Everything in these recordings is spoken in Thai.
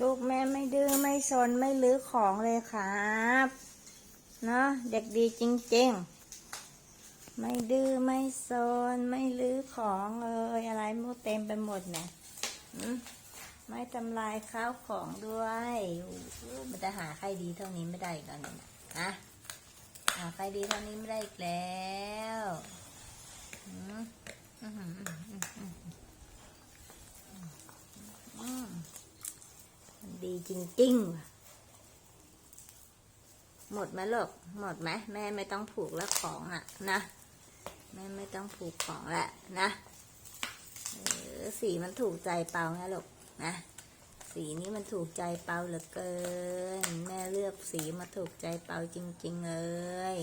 ลูกแม่ไม่ดื้อไม่ซนไม่ลื้อของเลยครับเนาะเด็กดีจริงๆ ไม่ดื้อไม่ซนไม่ลื้อของเลยอะไรมูเต็มไปหมดเนี่ยไม่ทำลายข้าวของด้วยมันจะหาใครดีเท่านี้ไม่ได้อีกแล้วเนี่ยนะฮะหาใครดีเท่านี้ไม่ได้อีกแล้วหืมอื้อหืออื้อหืออื้อหืออืม มันดี จริงๆว่ะหมดไหมลูกหมดไหมแม่ไม่ต้องผูกแล้วของอะ นะแม่ไม่ต้องผูกของแล้วนะสีมันถูกใจเปานะลูกนะ สีนี้มันถูกใจเปาเหลือเกิน แม่เลือกสีมาถูกใจเปาจริง ๆ เลย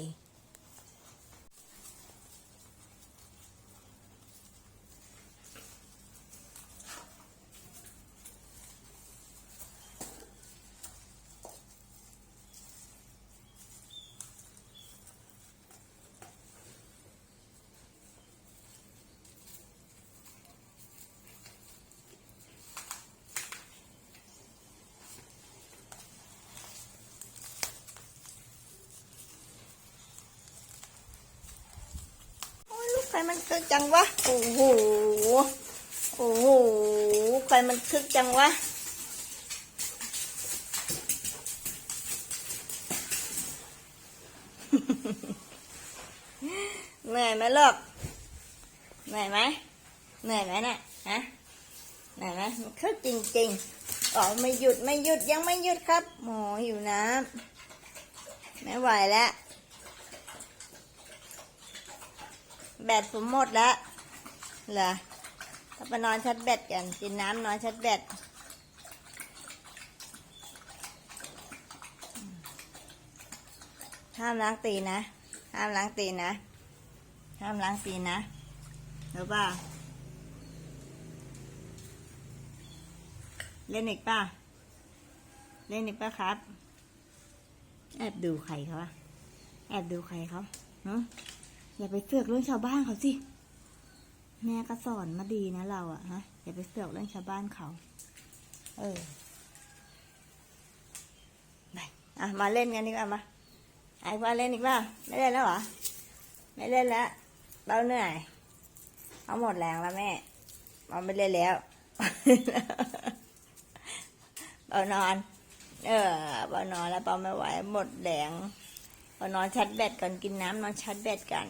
มันคึกจังวะ โอ้โห โอ้โหใครมันคึกจังวะ เหนื่อยไหมลูกเหนื่อยไหมเหนื่อยไหมเนี่ยฮะเหนื่อยไหมมันคึกจริงๆอ๋อไม่หยุดไม่หยุดยังไม่หยุดครับโอ้หิวน้ำไม่ไหวแล้ว แบตผมหมดแล้วเหรอถ้าไปนอนชัดแบตกัน กินน้ำนอนชัดแบตห้ามล้างตีนนะ ห้ามล้างตีนนะห้ามล้างตีนนะรู้ป่ะเล่นอีกป่ะ เล่นอีกป่ะครับ แอบดูใครเขาอะแอบดูใครเขาหึ อย่าไปเสือกเรื่องชาวบ้านเขาสิ แม่ก็สอนมาดีนะเราอะฮะ อย่าไปเสือกเรื่องชาวบ้านเขา เออไปอะ มาเล่นกันดีกว่ามา ไอ้ว่าเล่นอีกป่ะไม่เล่นแล้วเหรอ ไม่เล่นแล้ว เราเหนื่อย เอาหมดแรงแล้วแม่เราไม่เล่นแล้วเปานอน เออเปานอนแล้วเปาไม่ไหวหมดแรงเปานอนชัดแบตก่อนกินน้ำนอนชัดแบตกัน